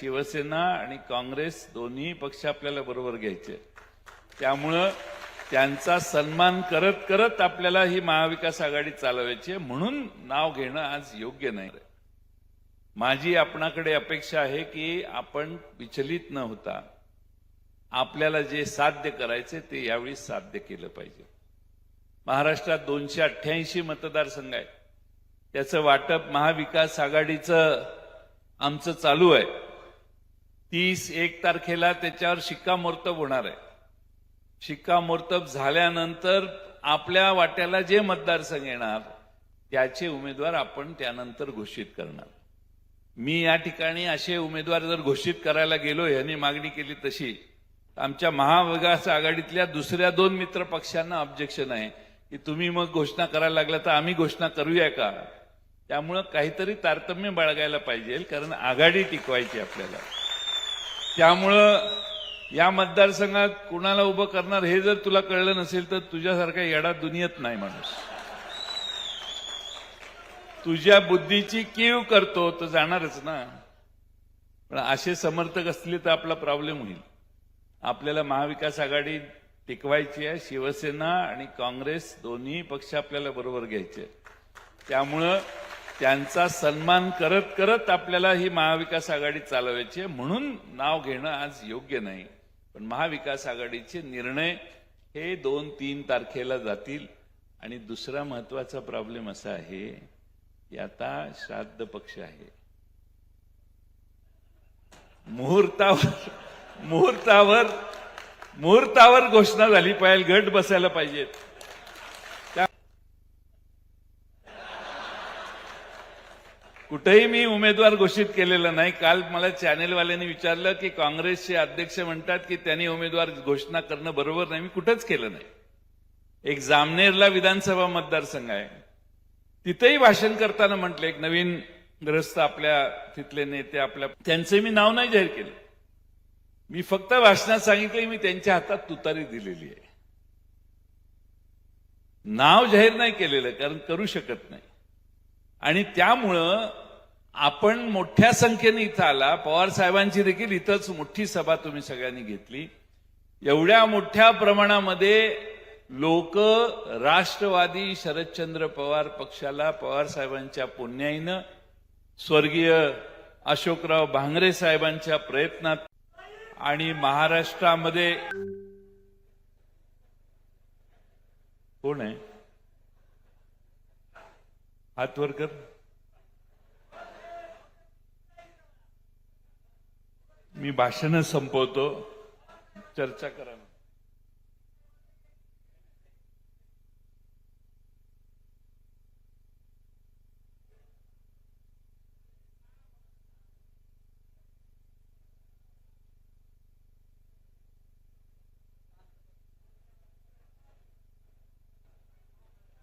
शिवसेना आणि काँग्रेस दोन्ही पक्ष आपल्याला बरोबर घ्यायचे. त्यामुळं त्यांचा सन्मान करत करत आपल्याला ही महाविकास आघाडी चालवायची आहे. म्हणून नाव घेणं आज योग्य नाही. माझी आपणाकडे अपेक्षा आहे की आपण विचलित न होता आपल्याला जे साध्य करायचे ते यावेळी साध्य केलं पाहिजे. महाराष्ट्रात दोनशे अठ्ठ्याऐंशी मतदारसंघ आहेत. त्याचं वाटप महाविकास आघाडीचं आमचं चालू आहे. तीस एक तारखेला त्याच्यावर शिक्कामोर्तब होणार आहे. शिक्कामोर्तब झाल्यानंतर आपल्या वाट्याला जे मतदारसंघ येणार त्याचे उमेदवार आपण त्यानंतर घोषित करणार. मी या ठिकाणी असे उमेदवार जर घोषित करायला गेलो यांनी मागणी केली तशी आमच्या महाविकास आघाडीतल्या दुसऱ्या दोन मित्र पक्षांना ऑब्जेक्शन आहे की तुम्ही मग घोषणा करायला लागला तर आम्ही घोषणा करूया का? त्यामुळं काहीतरी तारतम्य बाळगायला पाहिजे कारण आघाडी टिकवायची आपल्याला. त्यामुळं या मतदारसंघात कुणाला उभं करणार हे जर तुला कळलं नसेल तर तुझ्यासारखा येडा दुनियेत नाही माणूस. तुझ्या बुद्धीची कीव करतो तर जाणारच ना. पण असे समर्थक असले तर आपला प्रॉब्लेम होईल. आपल्याला महाविकास आघाडी टिकवायची आहे शिवसेना आणि काँग्रेस दोन्ही पक्ष आपल्याला बरोबर घ्यायचे त्यामुळं त्यांचा सन्मान करत करत आपल्याला ही महाविकास आघाडी चालवायची आहे. म्हणून नाव घेणं आज योग्य नाही. पण महाविकास आघाडीचे निर्णय हे दोन तीन तारखेला जातील. आणि दुसरा महत्त्वाचा प्रॉब्लेम असा आहे की आता श्राद्ध पक्ष आहे. मुहूर्तावर मुहूर्तावर मुहूर्तावर घोषणा झाली. पाहिजे गट बसायला पाहिजेत. कुठेही मी उमेदवार घोषित केलेला नाही. काल मला चॅनेलवाल्यांनी विचारलं की काँग्रेसचे अध्यक्ष म्हणतात की त्यांनी उमेदवार घोषणा करणं बरोबर नाही. मी कुठंच केलं नाही. एक जामनेरला विधानसभा मतदारसंघ आहे. तिथेही भाषण करताना म्हटलं एक नवीन ग्रस्त आपल्या तिथले नेते आपल्या त्यांचे मी नाव नाही जाहीर केलं. मी फक्त भाषणात सांगितले मी त्यांच्या हातात तुतारी दिलेली आहे. नाव जाहीर नाही केलेलं कारण करू शकत नाही. आणि त्यामुळं आपण मोठ्या संख्येने इथं आला. पवार साहेबांची देखील इथंच मोठी सभा तुम्ही सगळ्यांनी घेतली. एवढ्या मोठ्या प्रमाणामध्ये लोक राष्ट्रवादी शरदचंद्र पवार पक्षाला पवार साहेबांच्या पुण्याईनं स्वर्गीय अशोकराव भांगरे साहेबांच्या प्रयत्नात आणि महाराष्ट्रामध्ये कोण आहे? हात वर कर. मी भाषण संपवतो. चर्चा करा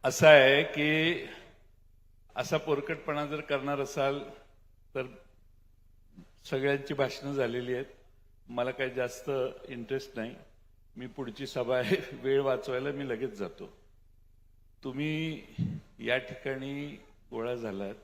असं आहे की असा पोरकटपणा जर करणार असाल तर सगळ्यांची भाषणं झालेली आहेत. मला काही जास्त इंटरेस्ट नाही. मी पुढची सभा आहे. वेळ वाचवायला मी लगेच जातो. तुम्ही या ठिकाणी गोळा झालात.